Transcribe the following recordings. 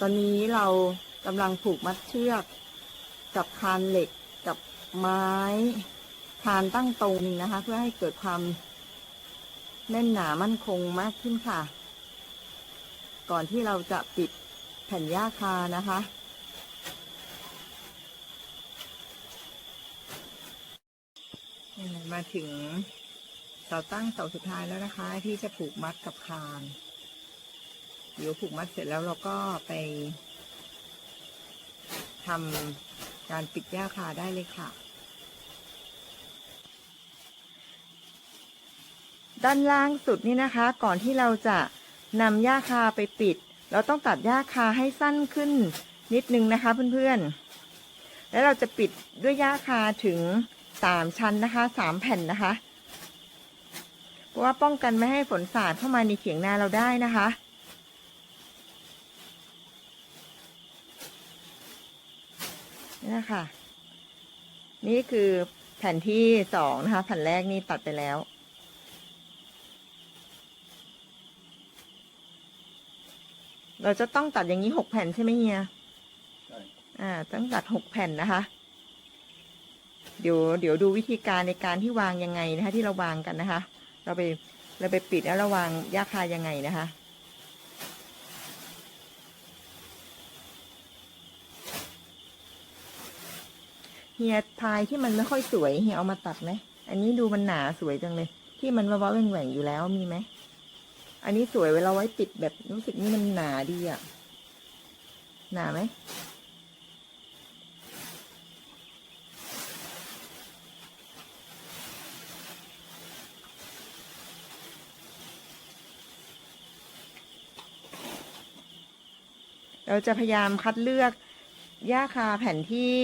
ตอนนี้เรากำลังผูกมัดเชือกกับคานเหล็กกับไม้คานตั้งตรงนะคะ เพื่อให้เกิดความแน่นหนามั่นคงมากขึ้นค่ะ ก่อนที่เราจะปิดแผ่นหญ้าคานะคะ มาถึงเสาตั้งเสาสุดท้ายแล้วนะคะ ที่จะผูกมัดกับคาน เดี๋ยวผูกมัดเสร็จแล้วเราก็ไปทำการปิดหญ้าคาได้เลยค่ะ ด้านล่างสุดนี่นะคะ ก่อนที่เราจะนำหญ้าคาไปปิด เราต้องตัดหญ้าคาให้สั้นขึ้นนิดนึงนะคะเพื่อนๆ แล้วเราจะปิดด้วยหญ้าคาถึงสามชั้นนะคะสามแผ่นนะคะ เพราะว่าป้องกันไม่ให้ฝนสาดเข้ามาในเขียงนาเราได้นะคะ นี่นะคะนี่คือแผ่นที่สองนะคะ แผ่นแรกนี่ตัดไปแล้ว เราจะต้องตัดอย่างนี้หกแผ่นใช่ไหมเฮียใช่อ่า ต้องตัดหกแผ่นนะคะ เดี๋ยวเดี๋ยวดูวิธีการในการที่วางยังไงนะคะ ที่เราวางกันนะคะ เราไปเราไปปิดแล้วเราวางยาคายังไงนะคะ เฮียพายที่มันไม่ค่อยสวยเฮียเอามาตัดไหมอันนี้ดูมันหนาสวยจังเลย ที่มันว้าๆแหว่งอยู่แล้วมีไหมอันนี้สวยเวลาไว้ปิดแบบรู้สึกนี่มันหนาดีอะหนาไหมเราจะพยายามคัดเลือก หญ้าคาแผ่นที่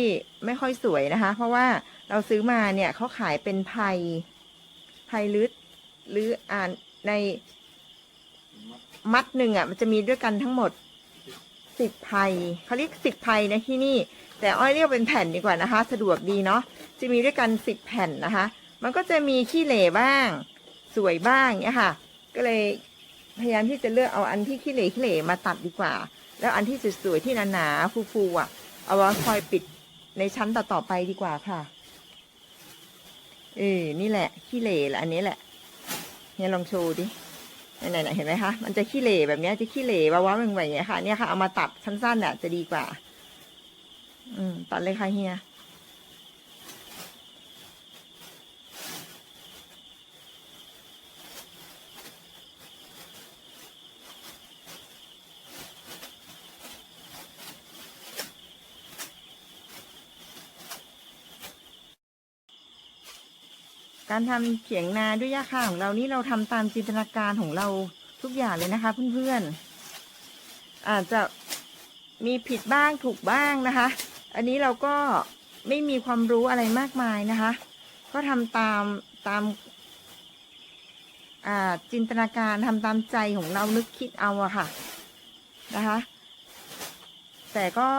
ไม่ค่อยสวยนะคะ เพราะว่าเราซื้อมาเนี่ยเขาขายเป็นไพยไพยลึดหรืออ่านในมัดหนึ่งอะ มันจะมีด้วยกันทั้งหมดสิบไพยเขาเรียกสิบไพยนะที่นี่ แต่อ้อยเรียกเป็นแผ่นดีกว่านะคะ สะดวกดีเนาะจะมีด้วยกันสิบแผ่นนะคะ มันก็จะมีขี้เหร่บ้าง สวยบ้างเนี่ยค่ะ ก็เลยพยายามที่จะเลือกเอาอันที่ขี้เหร่ขี้เหร่มาตัดดีกว่า แล้วอันที่สวยๆที่หนาๆฟูๆอะ เอาไว้คอยปิดในชั้นต่อๆไปดีกว่าค่ะ เออ นี่แหละ ขี้เหร่แหละอันนี้แหละ เนี่ยลองโชว์ดิไหนๆเห็นไหมคะ มันจะขี้เหร่แบบนี้จะขี้เหร่ว้าวๆแหว่งๆอย่างเงี้ยค่ะ เนี่ยค่ะ เอามาตัดสั้นๆเนี่ยจะดีกว่า อืม ตัดเลยค่ะเฮีย การทำเขียงนาด้วยหญ้าคาของเรานี่เราทำตามจินตนาการของเราทุกอย่างเลยนะคะ เพื่อนๆอาจจะมีผิดบ้างถูกบ้างนะคะ อันนี้เราก็ไม่มีความรู้อะไรมากมายนะคะ ก็ทำตามตามจินตนาการทำตามใจของเรานึกคิดเอาอะค่ะนะคะ แต่ก็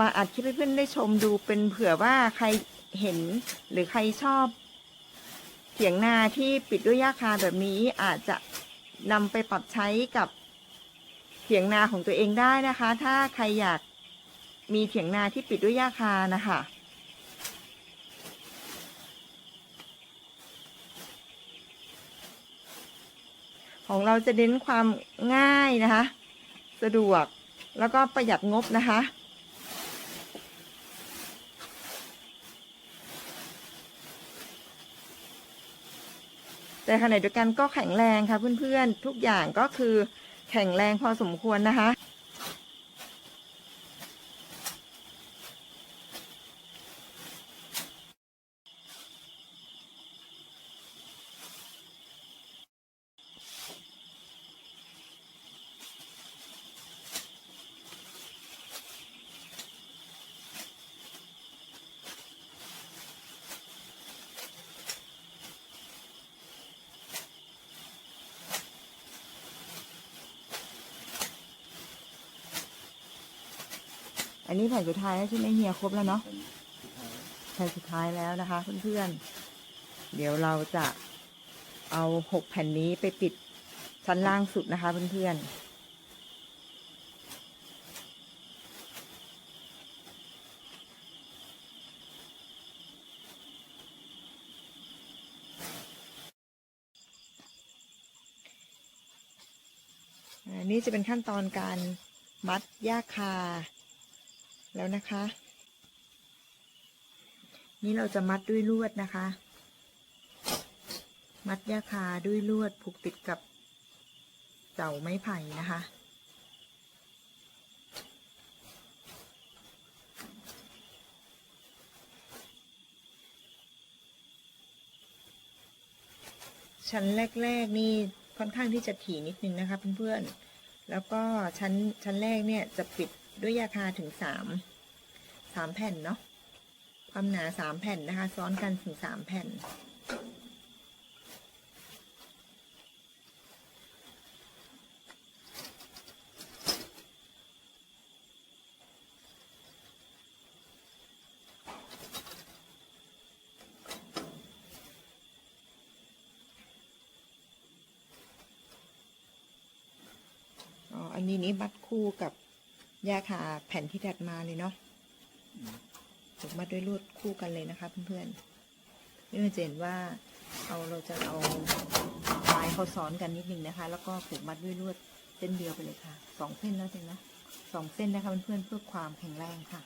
มาอัดคลิปให้เพื่อนได้ชมดูเป็นเผื่อว่าใครเห็นหรือใครชอบ เถียงนาที่ปิดด้วยหญ้าคาแบบนี้อาจจะนำไปปรับใช้กับเถียงนาของตัวเองได้นะคะ ถ้าใครอยากมีเถียงนาที่ปิดด้วยหญ้าคานะคะของเราจะเน้นความง่ายนะคะ สะดวกแล้วก็ประหยัดงบนะคะ แต่ขณะเดียวกันก็แข็งแรงค่ะเพื่อนๆ ทุกอย่างก็คือแข็งแรงพอสมควรนะคะ อันนี้แผ่นสุดท้ายแล้วใช่ไหมเฮียครบแล้วเนาะแผ่นสุดท้ายแล้วนะคะ เพื่อนๆ เดี๋ยวเราจะเอาหกแผ่นนี้ไปปิดชั้นล่างสุดนะคะ เพื่อนๆน,นี่จะเป็นขั้นตอนการมัดย่าคา แล้วนะคะ นี่เราจะมัดด้วยลวดนะคะ มัดหญ้าคาด้วยลวดผูกติดกับเสาไม้ไผ่นะคะชั้นแรก ๆ นี่ค่อนข้างที่จะถี่นิดนึงนะคะเพื่อนๆ แล้วก็ชั้นชั้นแรกเนี่ยจะปิด ด้วยยาคาถึงสามสามแผ่นเนาะความหนาสามแผ่นนะคะ ซ้อนกันถึงสามแผ่น อันนี้นี่มัดคู่กับ ยาคาแผ่นที่ถัดมาเลยเนาะถูกมัดด้วยลวดคู่กันเลยนะคะเพื่อนๆนี่จะเห็นว่าเอาเราจะเอาลายเขาซ้อนกันนิดนึงนะคะ แล้วก็ผูกมัดด้วยลวดเส้นเดียวไปเลยค่ะสองเส้นแล้วจริงนะสองเส้นนะคะเพื่อนๆเพื่อความแข็งแรงค่ะ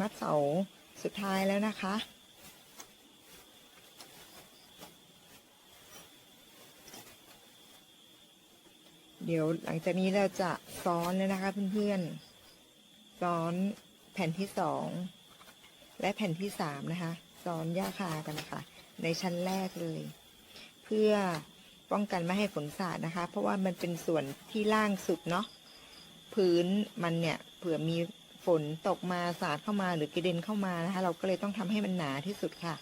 มัดเสา สุดท้ายแล้วนะคะ เดี๋ยวหลังจากนี้เราจะซ้อนแล้วนะคะเพื่อนๆ ซ้อนแผ่นที่สองและแผ่นที่สามนะคะ ซ้อนย่าคากันนะคะในชั้นแรกเลย เพื่อป้องกันไม่ให้ฝนสาดนะคะ เพราะว่ามันเป็นส่วนที่ล่างสุดเนาะพื้นมันเนี่ยเผื่อมี ฝนตกมาสาดเข้ามาหรือกระเด็นเข้ามานะคะ เราก็เลยต้องทำให้มันหนาที่สุดค่ะ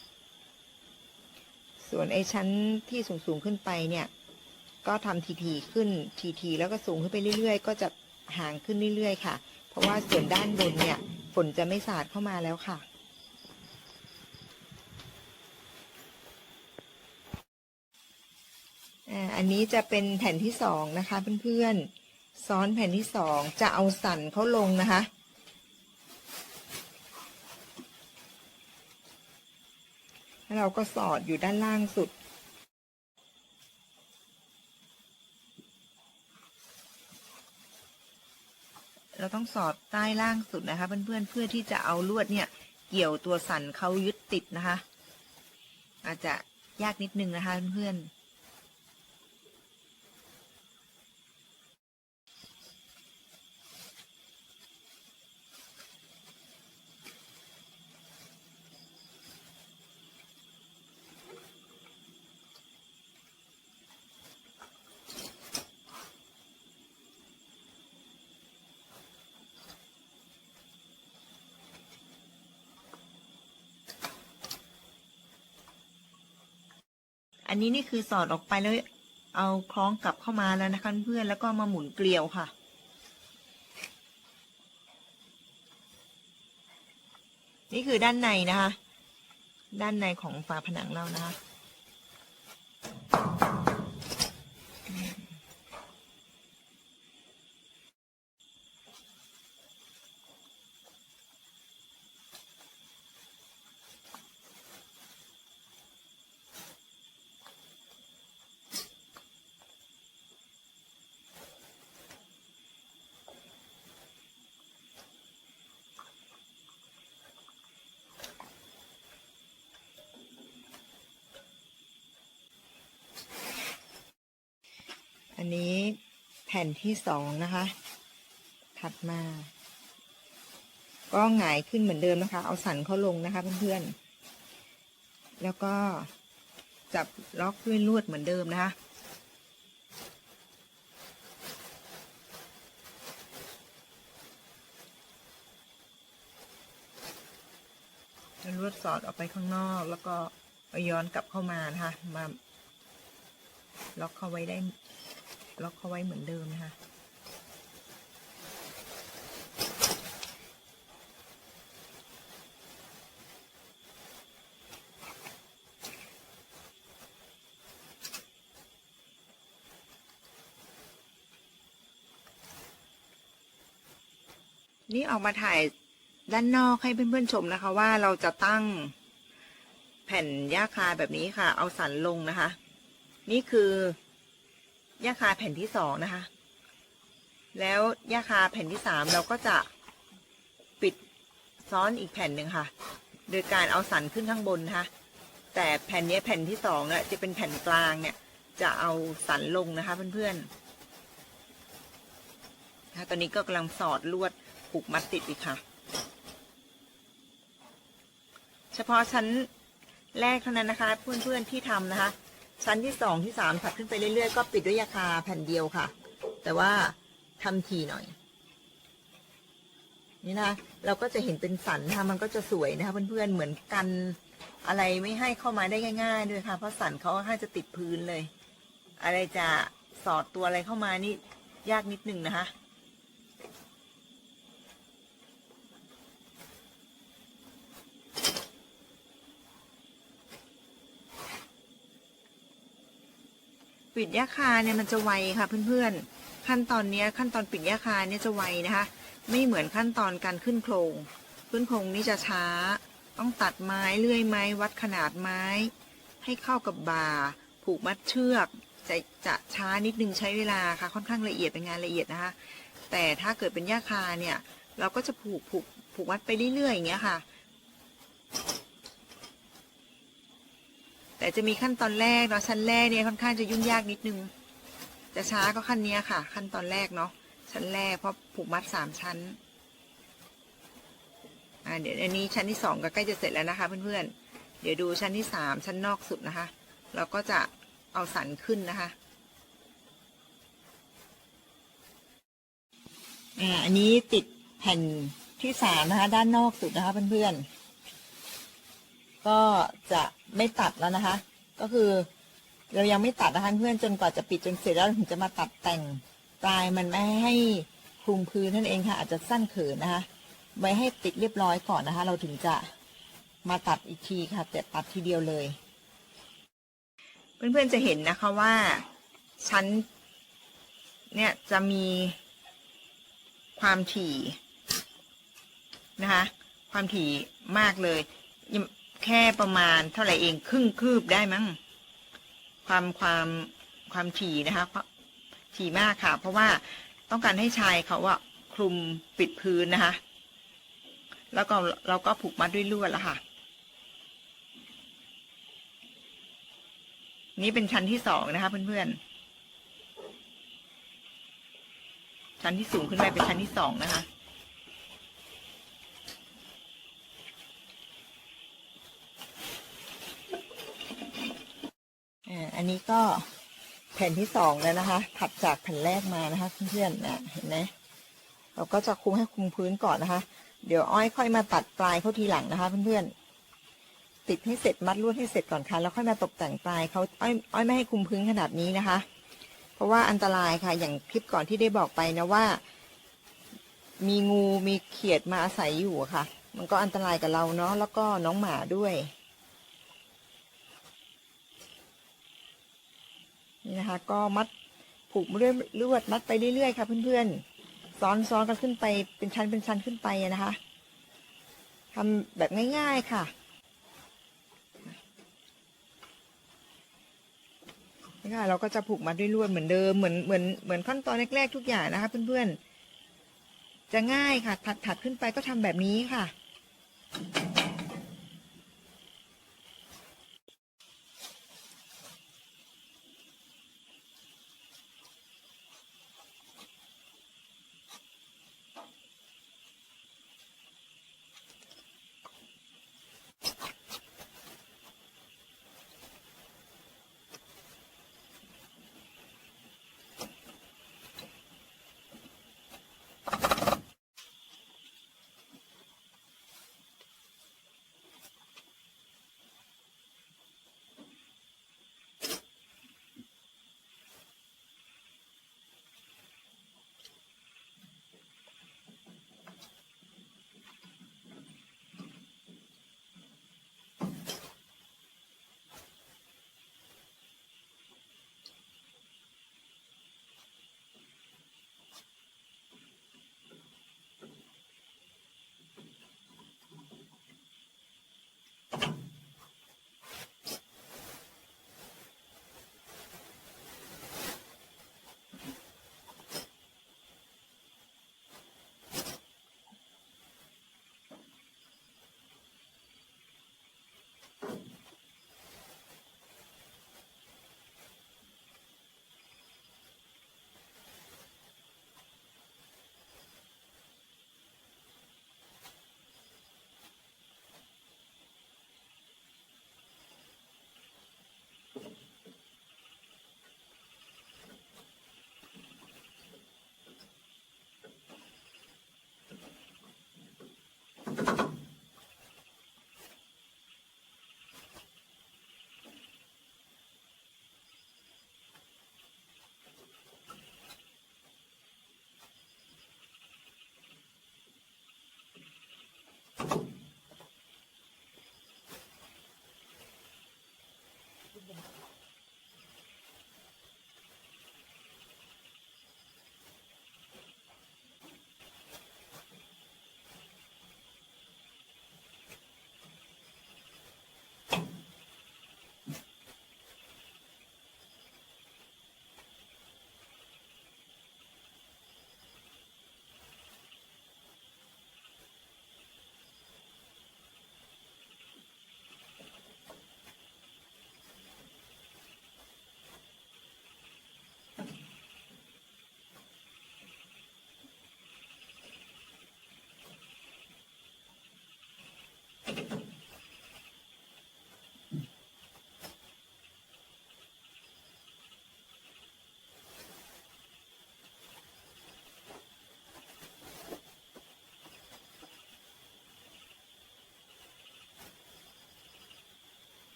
ส่วนไอ้ชั้นที่สูงๆขึ้นไปเนี่ย ก็ทำทีๆขึ้นทีๆแล้วก็สูงขึ้นไปเรื่อย ๆ ก็จะห่างขึ้นเรื่อย ๆ ค่ะ เพราะว่าส่วนด้านบนเนี่ย ฝนจะไม่สาดเข้ามาแล้วค่ะอันนี้จะเป็นแผ่นที่สองนะคะเพื่อนๆ ซ้อนแผ่นที่สองจะเอาสันเขาลงนะคะ แล้วเราก็สอดอยู่ด้านล่างสุด เราต้องสอดใต้ล่างสุดนะคะ เพื่อนๆเพื่อที่จะเอาลวดเนี่ย เกี่ยวตัวสันเขายึดติดนะคะ อาจจะยากนิดนึงนะคะเพื่อนๆ อันนี้นี่คือสอดออกไปแล้วเอาคล้องกลับเข้ามาแล้วนะคะเพื่อนแล้วก็มาหมุนเกลียวค่ะ นี่คือด้านในนะคะ ด้านในของฝาผนังเรานะคะ อันนี้แผ่นที่สองนะคะ ถัดมา ก็หงายขึ้นเหมือนเดิมนะคะ เอาสันเขาลงนะคะเพื่อนๆ แล้วก็จับล็อกด้วยลวดเหมือนเดิมนะคะแล้วลวดสอดออกไปข้างนอกแล้วก็ย้อนกลับเข้ามานะคะ มาล็อกเข้าไว้ได้ ล็อกเขาไว้เหมือนเดิมนะคะนี่ออกมาถ่ายด้านนอกให้เพื่อนๆชมนะคะ ว่าเราจะตั้งแผ่นหญ้าคาแบบนี้ค่ะ เอาสันลงนะคะ นี่คือ หญ้าคาแผ่นที่สองนะคะ แล้วหญ้าคาแผ่นที่สามเราก็จะปิดซ้อนอีกแผ่นหนึ่งค่ะ โดยการเอาสันขึ้นข้างบนนะคะแต่แผ่นนี้แผ่นที่สองเนี่ยจะเป็นแผ่นกลางเนี่ย จะเอาสันลงนะคะเพื่อนๆนะคะตอนนี้ก็กำลังสอดลวดผูกมัดติดอีกค่ะ เฉพาะชั้นแรกเท่านั้นนะคะ เพื่อนๆที่ทำนะคะ ชั้นที่สองที่สามถัดขึ้นไปเรื่อยๆ ก็ปิดด้วยยาคาแผ่นเดียวค่ะ แต่ว่าทำทีหน่อย นี่นะเราก็จะเห็นเป็นสันนะคะมันก็จะสวยนะคะเพื่อนๆเหมือนกันอะไรไม่ให้เข้ามาได้ง่าย ๆ ด้วยค่ะ เพราะสันเขาให้จะติดพื้นเลย อะไรจะสอดตัวอะไรเข้ามานี่ยากนิดนึงนะคะ ปิดยาคาเนี่ยมันจะไวค่ะเพื่อนๆ ขั้นตอนเนี้ยขั้นตอนปิดยาคาเนี่ยจะไวนะคะ ไม่เหมือนขั้นตอนการขึ้นโครงขึ้นโครงนี่จะช้า ต้องตัดไม้เลื่อยไม้วัดขนาดไม้ ให้เข้ากับบ่า ผูกมัดเชือกจะจะช้านิดนึงใช้เวลาค่ะค่อนข้างละเอียดเป็นงานละเอียดนะคะ แต่ถ้าเกิดเป็นยาคาเนี่ยเราก็จะผูกผูกผูกมัดไปเรื่อยๆอย่างเงี้ยค่ะ แต่จะมีขั้นตอนแรกเนาะชั้นแรกเนี่ยค่อนข้างจะยุ่งยากนิดนึง จะช้าก็ขั้นเนี้ยค่ะ ขั้นตอนแรกเนาะชั้นแรกเพราะผูกมัดสามชั้นอ่าเดี๋ยวอันนี้ชั้นที่สองก็ใกล้จะเสร็จแล้วนะคะเพื่อนๆเดี๋ยวดูชั้นที่สามชั้นนอกสุดนะคะ เราก็จะเอาสันขึ้นนะคะอ่าอันนี้ติดแผ่นที่สามนะคะ ด้านนอกสุดนะคะเพื่อนๆ ก็จะไม่ตัดแล้วนะคะ ก็คือเรายังไม่ตัดนะคะเพื่อนจนกว่าจะปิดจนเสร็จแล้วถึงจะมาตัดแต่งปลายมันไม่ให้คลุมพื้นนั่นเองค่ะ อาจจะสั้นเขินนะคะไว้ให้ติดเรียบร้อยก่อนนะคะ เราถึงจะมาตัดอีกทีค่ะแต่ตัดทีเดียวเลย เพื่อนๆจะเห็นนะคะว่าชั้นเนี่ยจะมีความถี่นะคะ ความถี่มากเลยยัง แค่ประมาณเท่าไหร่เองครึ่งคืบได้มั้ง ความความความถี่นะคะถี่มากค่ะ เพราะว่าต้องการให้ชายเขาว่าคลุมปิดพื้นนะคะ แล้วก็เราก็ผูกมัดด้วยลวดแล้วค่ะ นี่เป็นชั้นที่สองนะคะเพื่อนๆ ชั้นที่สูงขึ้นไปเป็นชั้นที่สองนะคะ อันนี้ก็แผ่นที่สองแล้วนะคะ ถัดจากแผ่นแรกมานะคะเพื่อนๆนะเห็นไหมเราก็จะคุมให้คุมพื้นก่อนนะคะ เดี๋ยวอ้อยค่อยมาตัดปลายเขาทีหลังนะคะเพื่อนๆติดให้เสร็จมัดลวดให้เสร็จก่อนค่ะแล้วค่อยมาตกแต่งปลายเขาอ้อยอ้อยไม่ให้คุมพื้นขนาดนี้นะคะ เพราะว่าอันตรายค่ะ อย่างคลิปก่อนที่ได้บอกไปนะว่า มีงูมีเขียดมาอาศัยอยู่ะค่ะ มันก็อันตรายกับเราเนาะแล้วก็น้องหมาด้วย นี่นะคะ ก็มัดผูกด้วยลวดมัดไปเรื่อยๆค่ะเพื่อนๆซ้อนซ้อนกันขึ้นไปเป็นชั้นเป็นชั้นขึ้นไปนะคะทำแบบง่าย ๆค่ะนี่ค่ะเราก็จะผูกมัดด้วยลวดเหมือนเดิมเหมือนเหมือนเหมือนขั้นตอนแรกๆทุกอย่างนะคะ เพื่อนๆจะง่ายค่ะถัดถัดขึ้นไปก็ทำแบบนี้ค่ะ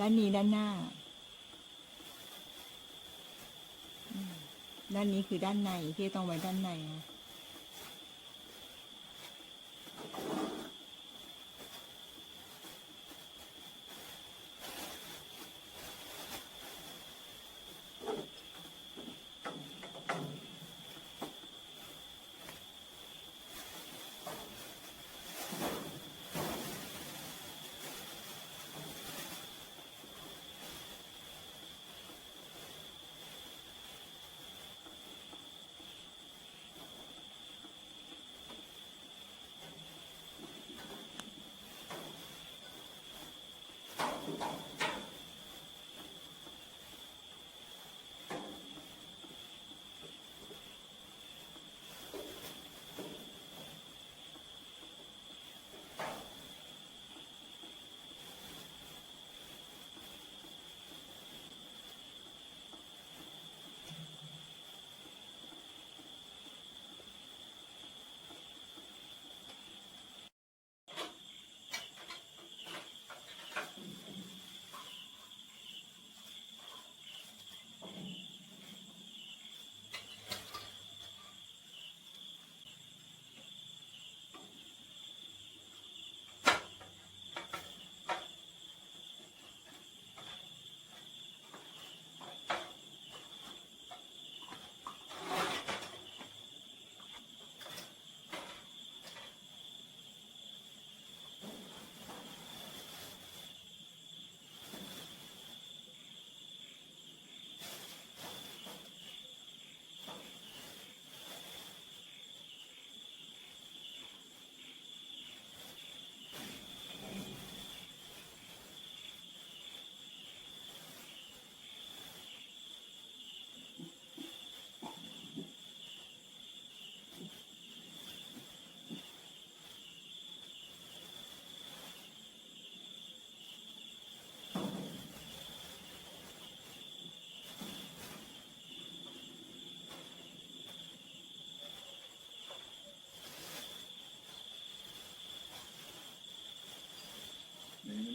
ด้านนี้ด้านหน้า ด้านนี้คือด้านในที่ต้องไว้ด้านในนะ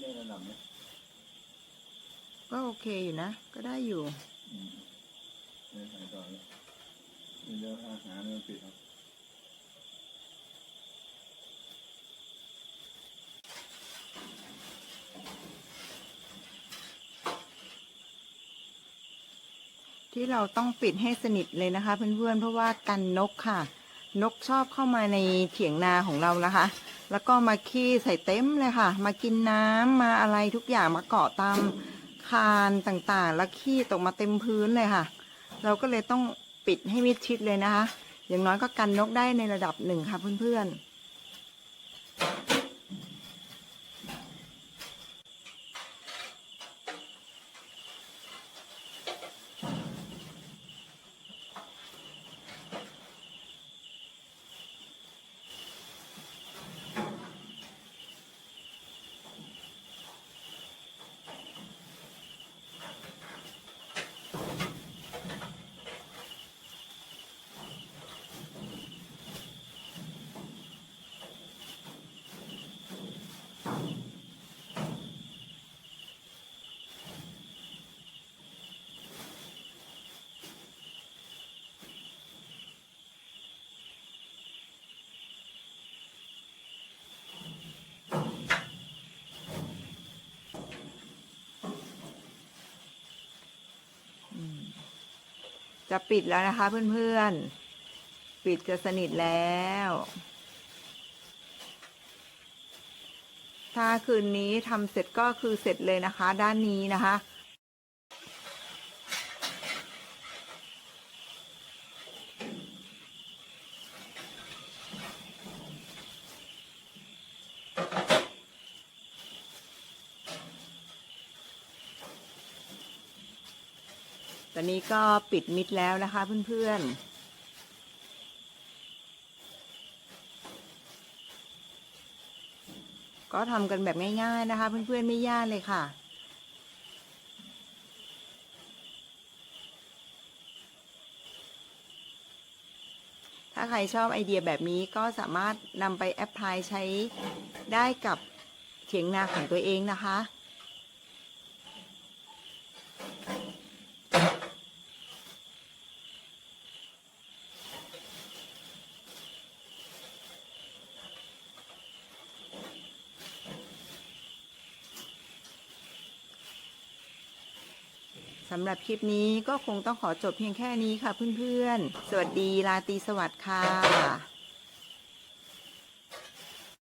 ไม่ได้ระดับเนี่ยก็โอเคอยู่นะ ก็ได้อยู่อืมไม่ถ่ายต่อเลยนี่เดี๋ยวอาหารมันปิดครับที่เราต้องปิดให้สนิทเลยนะคะเพื่อนๆเพราะว่ากันนกค่ะ นกชอบเข้ามาในเถียงนาของเรานะคะ แล้วก็มาขี้ใส่เต็มเลยค่ะ มากินน้ำมาอะไรทุกอย่างมาเกาะตามคานต่างๆ แล้วขี้ตกมาเต็มพื้นเลยค่ะ เราก็เลยต้องปิดให้มิดชิดเลยนะคะ อย่างน้อยก็กันนกได้ในระดับหนึ่งค่ะเพื่อนๆ จะปิดแล้วนะคะเพื่อนๆ ปิดจะสนิทแล้ว ถ้าคืนนี้ทำเสร็จก็คือเสร็จเลยนะคะ ด้านนี้นะคะ ก็ปิดมิดแล้วนะคะเพื่อนๆก็ทำกันแบบง่าย ๆ นะคะ เพื่อน ๆ ไม่ยากเลยค่ะ ถ้าใครชอบไอเดียแบบนี้ก็สามารถนำไปแอพพลายใช้ได้กับเถียงนาของตัวเองนะคะ สำหรับคลิปนี้ก็คงต้องขอจบเพียงแค่นี้ค่ะเพื่อนๆ สวัสดีราตรีสวัสดิ์ค่ะ